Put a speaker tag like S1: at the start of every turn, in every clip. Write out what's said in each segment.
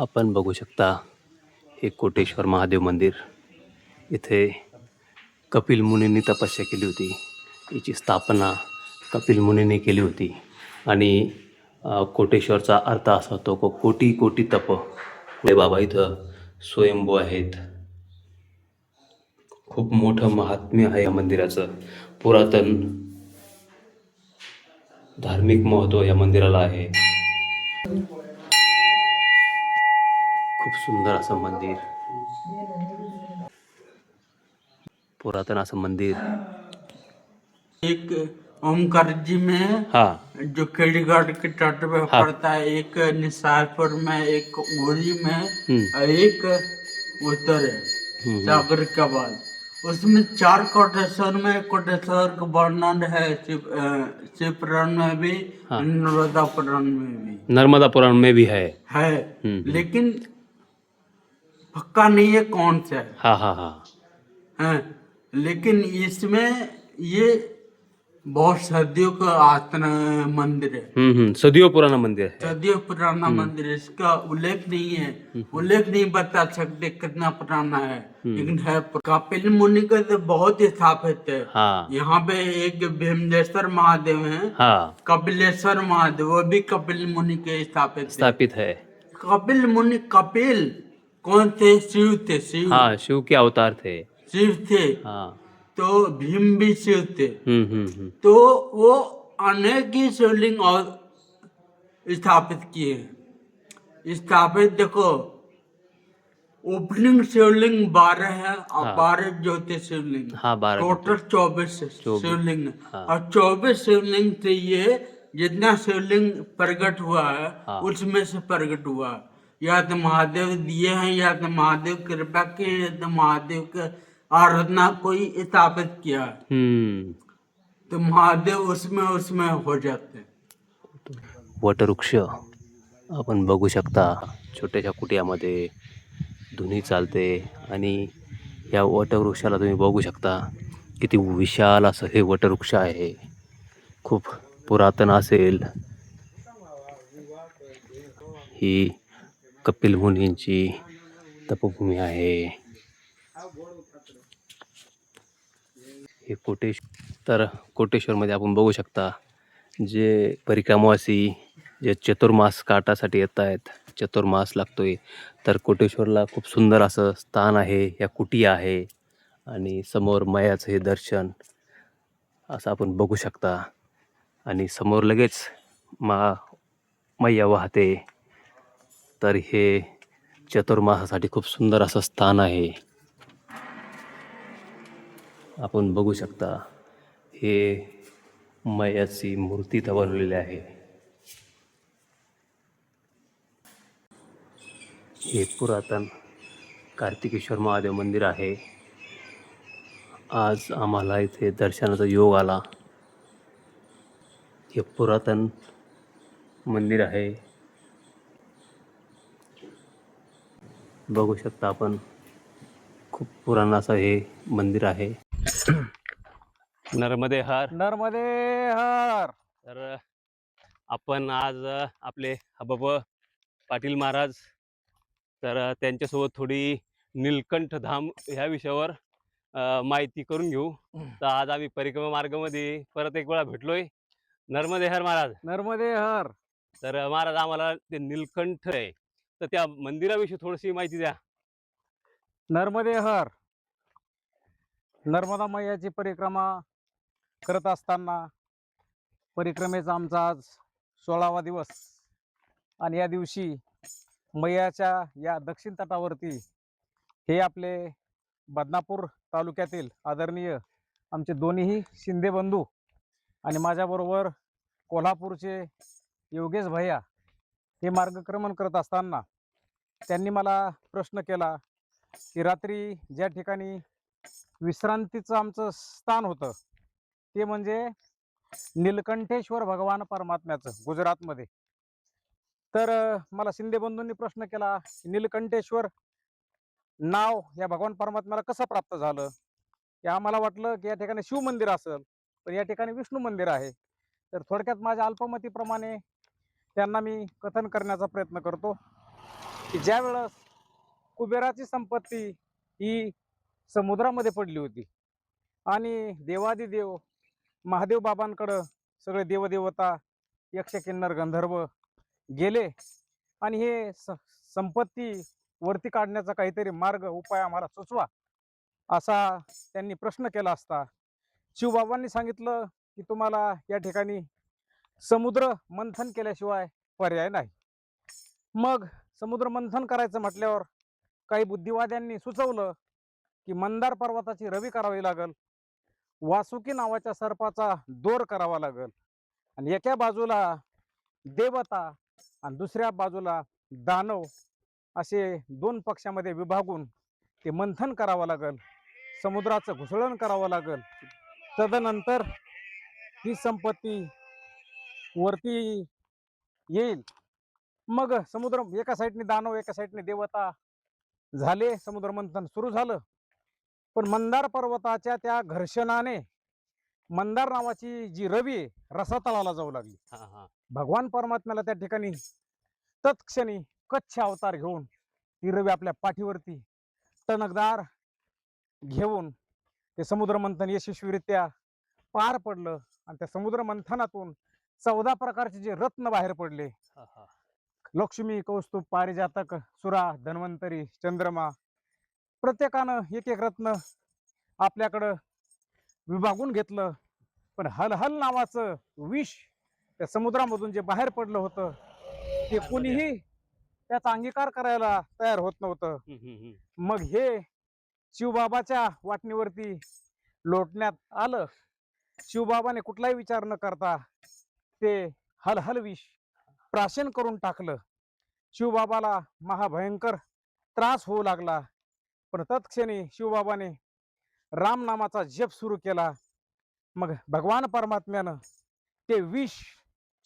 S1: आपण बघू शकता हे कोटेश्वर महादेव मंदिर. इथे कपिल मुनींनी तपस्या केली होती. याची स्थापना कपिल मुनीने केली होती. आणि कोटेश्वरचा अर्थ असा होतो को कोटी कोटी तप. पुढे बाबा इथं स्वयंभू आहेत. खूप मोठं महात्म्य आहे या मंदिराचं. पुरातन धार्मिक महत्त्व या मंदिराला आहे. खूप सुंदर असं मंदिर. पुरातन असं मंदिर.
S2: एक ओमकार जी में
S1: हा.
S2: जो केड़ीगढ़ के तट पे
S1: हाँ।
S2: पड़ता है एक निसारपुर में एक उरी में
S1: हम्म,
S2: और एक उत्तर है
S1: हम्म,
S2: सागर के बाद. उसमें चार कोटेश्वर में कोटेश्वर का वर्णन है शिव शिव पुराण में भी
S1: हाँ।
S2: नर्मदा पुराण में भी.
S1: नर्मदा पुराण में भी है.
S2: है.
S1: हम्म।
S2: लेकिन पक्का नहीं है कौन सा है।
S1: हाँ हाँ हाँ।
S2: हैं लेकिन इसमें ये बहुत सदियों का आतना मंदिर है।
S1: हम्म हम्म सदियों पुराना मंदिर है।
S2: सदियों पुराना मंदिर है इसका उल्लेख नहीं है। उल्लेख नहीं बता सकते कितना पुराना है। लेकिन है कपिल मुनि का तो बहुत ही स्थापित है।
S1: हाँ।
S2: यहाँ पे एक भीमलेश्वर महादेव है।
S1: हाँ।
S2: कपिलेश्वर महादेव वो भी कपिल मुनि के स्थापित
S1: स्थापित है।
S2: कपिल मुनि कपिल कौन थे शिव थे शिव
S1: हाँ शिव के अवतार थे
S2: शिव थे
S1: हाँ
S2: तो भीम भी शिव थे
S1: हम्म हम्म हम्म
S2: तो वो अनेक ही शिवलिंग और स्थापित किए। स्थापित देखो ओपनिंग शिवलिंग बारह है और
S1: हाँ।
S2: बारह ज्योति शिवलिंग
S1: हाँ बारह
S2: टोटल चौबीस
S1: चौबीस।
S2: शिवलिंग हाँ। और चौबीस शिवलिंग से ये जितना शिवलिंग प्रकट हुआ है
S1: हाँ।
S2: उसमें से प्रकट हुआ है। या तो महादेव दिए हैं या तो महादेव कृपा के या तो महादेव के आराधना कोई स्थापित किया। है
S1: हम्म।
S2: तो महादेव उसमें उसमें हो जाते। हैं
S1: वटवृक्ष आपण बघू शकता छोट्याशा कुटियामध्ये धुनी चालते आणि या वटवृक्षाला तुम्ही बघू शकता किती विशाल असं हे वटवृक्ष आहे. खूप पुरातन असेल. ही कपिल मुनींची तपभूमी आहे. हे कोटेश तर कोटेश्वरमध्ये आपण बघू शकता जे परिक्रमावासी जे चतुर्मास काटासाठी येत आहेत चतुर्मास लागतोय. तर कोटेश्वरला खूप सुंदर असं स्थान आहे या कुटिया आहे आणि समोर मयाचं हे दर्शन असं आपण बघू शकता. आणि समोर लगेच मा मैया वाहते. तर हे चतुर्मासासाठी खूप सुंदर असं स्थान आहे. आपण बघू शकता हे मैयाची मूर्ती इथं बनवलेली आहे. हे पुरातन कार्तिकेश्वर महादेव मंदिर आहे. आज आम्हाला इथे दर्शनाचा योग आला. हे पुरातन मंदिर आहे. बघू शकता आपण. खूप पुराण असं हे मंदिर आहे. नर्मदे हर.
S3: नर्मदे हर.
S1: तर आपण आज आपले हबब पाटील महाराज तर त्यांच्यासोबत थोडी नीलकंठ धाम ह्या विषयावर माहिती करून घेऊ. तर आज आम्ही परिक्रमा मार्गामध्ये परत एक वेळा भेटलोय. नर्मदे हर महाराज.
S3: नर्मदे हर.
S1: तर महाराज आम्हाला ते नीलकंठ आहे. तर त्या मंदिराविषयी थोडीशी माहिती द्या.
S3: नर्मदे हर. नर्मदा मैयाची परिक्रमा करत असताना परिक्रमेचा आमचा आज सोळावा दिवस. आणि या दिवशी मैयाच्या या दक्षिण तटावरती हे आपले बदनापूर तालुक्यातील आदरणीय आमचे दोन्हीही शिंदे बंधू आणि माझ्याबरोबर कोल्हापूरचे योगेश भैया हे मार्गक्रमण करत असताना त्यांनी मला प्रश्न केला की रात्री ज्या ठिकाणी विश्रांतीचं आमचं स्थान होतं ते म्हणजे नीलकंठेश्वर भगवान परमात्म्याचं गुजरातमध्ये. तर मला शिंदे बंधूंनी प्रश्न केला की नीलकंठेश्वर नाव या भगवान परमात्म्याला कसं प्राप्त झालं? हे आम्हाला वाटलं की या ठिकाणी शिवमंदिर असेल तर या ठिकाणी विष्णू मंदिर आहे. तर थोडक्यात माझ्या अल्पमतीप्रमाणे त्यांना मी कथन करण्याचा प्रयत्न करतो. की ज्या वेळेस कुबेराची संपत्ती ही समुद्रामध्ये पडली होती आणि देवादिदेव महादेव बाबांकडं सगळे देवदेवता यक्ष किन्नर गंधर्व गेले आणि हे स संपत्ती वरती काढण्याचा काहीतरी मार्ग उपाय आम्हाला सुचवा असा त्यांनी प्रश्न केला असता. शिवबाबांनी सांगितलं की तुम्हाला या ठिकाणी समुद्र मंथन केल्याशिवाय पर्याय नाही. मग समुद्र मंथन करायचं म्हटल्यावर काही बुद्धिवाद्यांनी सुचवलं की मंदार पर्वताची रवी करावी लागल. वासुकी नावाच्या सर्पाचा दोर करावा लागल. आणि एका बाजूला देवता आणि दुसऱ्या बाजूला दानव असे दोन पक्षामध्ये विभागून ते मंथन करावं लागल. समुद्राचं घुसळण करावं लागल. तदनंतर ही संपत्ती वरती येईल. मग समुद्र एका साईडने दानव एका साईडने देवता झाले. समुद्र मंथन सुरू झालं. पण मंदार पर्वताच्या त्या घर्षणाने मंदार नावाची जी रवी रसातळाला जाऊ लागली.
S1: हा हा.
S3: भगवान परमात्म्याला त्या ठिकाणी तत्क्षणी कच्छ अवतार घेऊन ती रवी आपल्या पाठीवरती टणकदार घेऊन ते समुद्र मंथन यशस्वीरित्या पार पडलं. आणि त्या समुद्र मंथनातून चौदा प्रकारचे जे रत्न बाहेर पडले. लक्ष्मी कौस्तुभ पारिजातक सुरा धन्वंतरी चंद्रमा प्रत्येकानं एक एक रत्न आपल्याकडं विभागून घेतलं. पण हलहल नावाचं विष त्या समुद्रामधून जे बाहेर पडलं होतं ते कुणीही त्याचा अंगीकार करायला तयार होत नव्हतं. मग हे शिवबाबाच्या वाटणीवरती लोटण्यात आलं. शिवबाबाने कुठलाही विचार न करता ते हलहल विष प्राशन करून टाकलं. शिवबाबाला महाभयंकर त्रास होऊ लागला. पण तत्क्षणी शिवबाबाने राम नामाचा जप सुरू केला. मग भगवान परमात्म्यानं ते विष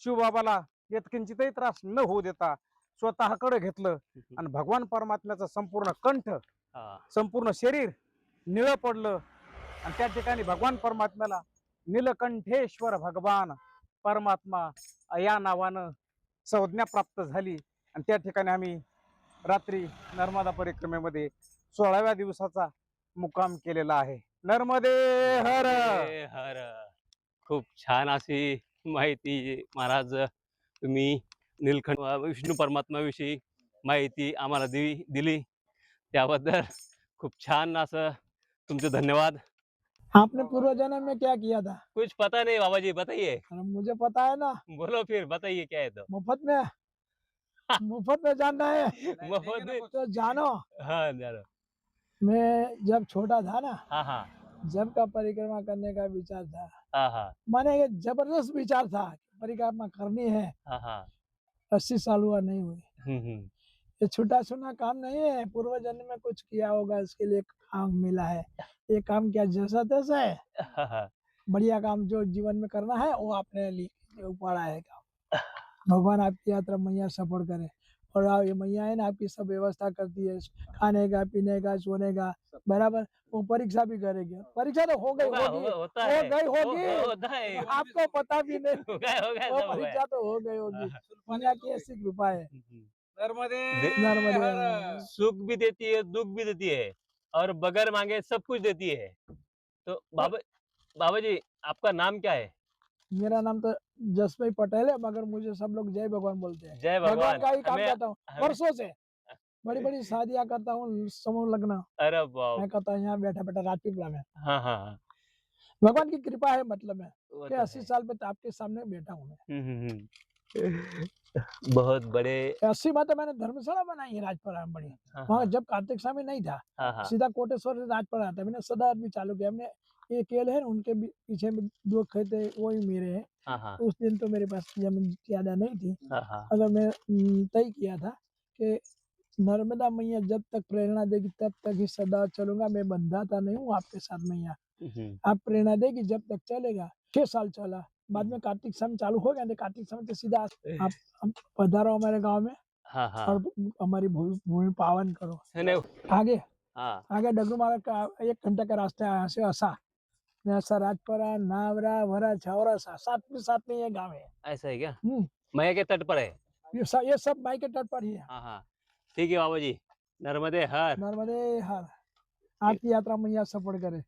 S3: शिवबाबाला यत्किंचितही त्रास न होऊ देता स्वतःकडे घेतलं आणि भगवान परमात्म्याचा संपूर्ण कंठ. संपूर्ण शरीर निळं पडलं. आणि त्या ठिकाणी भगवान परमात्म्याला नीलकंठेश्वर भगवान परमात्मा या नावानं संज्ञा प्राप्त झाली. आणि त्या ठिकाणी आम्ही रात्री नर्मदा परिक्रमेमध्ये सोळाव्या दिवसाचा मुक्काम केलेला आहे. नर्मदे हर!
S1: हर! खूप छान अशी माहिती महाराज तुम्ही निलखंड विष्णू परमात्माविषयी माहिती आम्हाला दिली दिली. त्याबद्दल खूप छान असं तुमचे धन्यवाद.
S4: आपने पूर्व जन्म में क्या किया था?
S1: कुछ पता नहीं बाबा जी बताइए।
S4: मुझे पता है ना।
S1: बोलो फिर बताइए क्या है तो।
S4: मुफ़्त में मुफ़्त में जानना है।
S1: मोहम्मद ने-
S4: तो जानो।
S1: हाँ जानो।
S4: मैं जब छोटा था ना
S1: हाँ हाँ।
S4: जब का परिक्रमा करने का विचार था
S1: हाँ हाँ।
S4: माने ये ज़बरदस्त विचार था परिक्रमा करनी है।
S1: हाँ हाँ।
S4: अस्सी साल हुआ नहीं हुई
S1: हम्म, हम्म,
S4: ये छूटा छूना काम नहीं है पूर्व जन्म में कुछ किया होगा इसके लिए काम मिला है। ये काम क्या जैसा तैसा है? बढ़िया काम जो जीवन में करना है वो आपने लिए पड़ा है काम। भगवान आपकी यात्रा मैया सफल करे। और आप ये मैया है ना आपकी सब व्यवस्था करती है खाने का पीने का सोने का बराबर। वो परीक्षा भी करेगी। परीक्षा तो हो गई
S1: होगा,
S4: हो गई
S1: हो-
S4: होगी। आपको पता भी नहीं। परीक्षा तो हो गई होगी। मैया की ऐसी कृपा है।
S3: नर्मदे।
S1: सुख भी देती है दुख भी देती है और बगैर मांगे सब कुछ देती है। तो बाबा बाबा जी आपका नाम क्या है?
S4: मेरा नाम तो जसभाई पटेल है मगर मुझे सब लोग जय भगवान बोलते हैं।
S1: जय
S4: भगवान
S1: भगवान।
S4: का ही काम करता हूँ वर्षों से। बड़ी बड़ी शादियाँ करता हूँ समूह लगना।
S1: अरे
S4: मैं करता हूँ यहाँ बैठा बैठा राजपीपला में।
S1: हाँ हाँ हाँ।
S4: भगवान की कृपा है मतलब
S1: तो
S4: अस्सी साल में तो आपके सामने बैठा हूँ मैं।
S1: हम्म, हम्म, हम्म। बहुत बड़े
S4: अस्सी में तो मैंने धर्मशाला बनाई है राजपुरा बड़ी
S1: हाँ
S4: वहाँ
S1: हाँ।
S4: जब कार्तिक स्वामी नहीं था
S1: हाँ हाँ।
S4: सीधा कोटेश्वर से राजपुरा आता मैंने सदा आदमी चालू किया। हमने ये केल है उनके पीछे में दो खेत है वही मेरे हैं।
S1: हाँ हाँ।
S4: उस दिन तो मेरे पास जमीन ज्यादा नहीं थी।
S1: हाँ हाँ।
S4: अगर मैं तय किया था कि नर्मदा मैया जब तक प्रेरणा देगी तब तक ही सदा चलूंगा। मैं बंधाता नहीं हूँ आपके साथ मैया। आप प्रेरणा देगी जब तक चलेगा छह साल चला। बाद में कार्तिक समय चालू हो गया तो कार्तिक समय तो सीधा आप पधारो हमारे गाँव में
S1: हाँ हाँ।
S4: और हमारी भूमि पावन करो। आगे।
S1: हाँ।
S4: आगे डगरू मारा का एक घंटे का रास्ता है यहाँ से असा यहाँ से राजपुरा नावरा वरा छावरा सा साथ में साथ में ये गाँव है।
S1: ऐसा है क्या?
S4: हम्म।
S1: के तट पर है?
S4: ये सब ये सब माई के तट पर ही है।
S1: हाँ हाँ। ठीक आहे बाबाजी। नर्मदे हर।
S4: नर्मदे हर। आपकी यात्रा मैया सफल करे।